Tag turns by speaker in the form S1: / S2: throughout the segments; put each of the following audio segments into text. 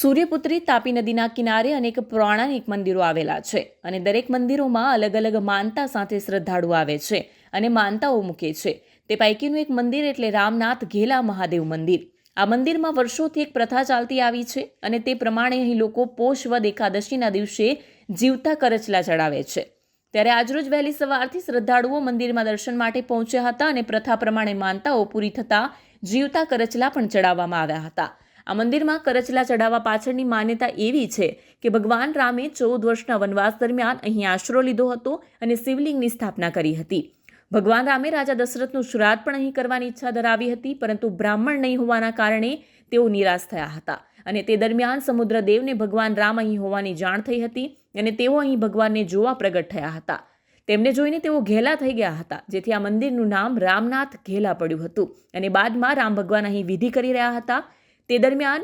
S1: સૂર્યપુત્રી તાપી નદીના કિનારે અનેક પૌરાણિક મંદિરો આવેલા છે અને દરેક મંદિરોમાં અલગ અલગ માનતા સાથે શ્રદ્ધાળુ આવે છે અને માનતાઓ મૂકે છે. તે પૈકીનું એક મંદિર એટલે રામનાથ ઘેલા મહાદેવ મંદિર. આ મંદિરમાં વર્ષોથી એક પ્રથા ચાલતી આવી છે અને તે પ્રમાણે અહીં લોકો પોષ વદ એકાદશીના દિવસે જીવતા કરચલા ચડાવે છે. ત્યારે આજરોજ વહેલી સવારથી શ્રદ્ધાળુઓ મંદિરમાં દર્શન માટે પહોંચ્યા હતા અને પ્રથા પ્રમાણે માનતાઓ પૂરી થતાં જીવતા કરચલા પણ ચડાવવામાં આવ્યા હતા. આ મંદિરમાં કરચલા ચડાવવા પાછળની માન્યતા એવી છે કે ભગવાન રામે ચૌદ વર્ષના વનવાસ દરમિયાન અહીં આશરો લીધો હતો અને શિવલિંગની સ્થાપના કરી હતી. ભગવાન રામે રાજા દશરથનું શ્રાદ્ધ પણ અહીં કરવાની ઈચ્છા ધરાવી હતી, પરંતુ બ્રાહ્મણ નહીં હોવાના કારણે તેઓ નિરાશ થયા હતા અને તે દરમિયાન સમુદ્રદેવને ભગવાન રામ અહીં હોવાની જાણ થઈ હતી અને તેઓ અહીં ભગવાનને જોવા પ્રગટ થયા હતા. તેમને જોઈને તેઓ ઘેલા થઈ ગયા હતા, જેથી આ મંદિરનું નામ રામનાથ ઘેલા પડ્યું હતું અને બાદમાં રામ ભગવાન અહીં વિધિ કરી રહ્યા હતા તે દરમિયાન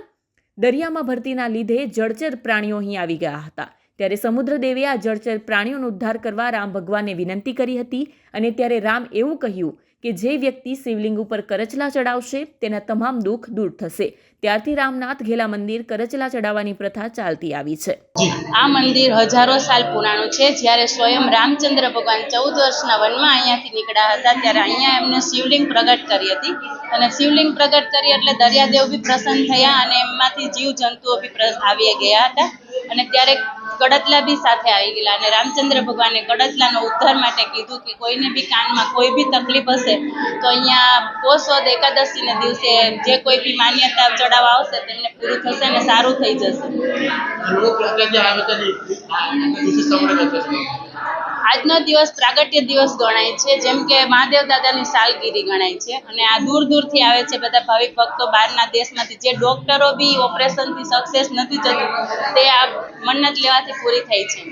S1: દરિયામાં ભરતીના લીધે જળચર પ્રાણીઓ અહીં આવી ગયા હતા. ત્યારે સમુદ્રદેવે આ જળચર પ્રાણીઓનો ઉદ્ધાર કરવા રામ ભગવાનને વિનંતી કરી હતી અને ત્યારે રામ એવું કહ્યું કે જે વ્યક્તિ શિવલિંગ ઉપર કરચલા ચડાવશે, તેના તમામ દુઃખ દૂર થશે. ત્યારથી રામનાથ ઘેલા મંદિર કરચલા ચડાવવાની પ્રથા ચાલતી આવી છે.
S2: આ મંદિર હજારો સાલ પુરાણું છે. જ્યારે સ્વયં રામચંદ્ર ભગવાન ચૌદ વર્ષના વનમાં અહીંયાથી નીકળ્યા હતા, ત્યારે અહીંયા એમને શિવલિંગ પ્રગટ કરી હતી. અને શિવલિંગ પ્રગટ કરી એટલે દરિયાદેવ બી પ્રસન્ન થયા અને એમાંથી જીવ જંતુઓ બી આવી ગયા હતા. અને ત્યારે કડતલા બી સાથે આવી ગયેલા અને રામચંદ્ર ભગવાને કડતલાનો ઉદ્ધાર માટે કીધું કે કોઈને બી કાનમાં કોઈ બી તકલીફ હશે, તો અહીંયા પોષ વદ એકાદશીના દિવસે જે કોઈ બી માન્યતા ચડાવવા આવશે, તેમને પૂરું થશે અને સારું થઈ જશે. આજનો દિવસ પ્રાગટ્ય દિવસ ગણાય છે, જેમ કે મહાદેવ દાદાની સાલગીરી ગણાય છે અને આ દૂર દૂરથી આવે છે બધા ભાવિક ભક્તો બહારના દેશમાંથી. જે ડોક્ટરો બી ઓપરેશનથી સક્સેસ નથી જતું તે આ મન્નત લેવાથી પૂરી થાય છે.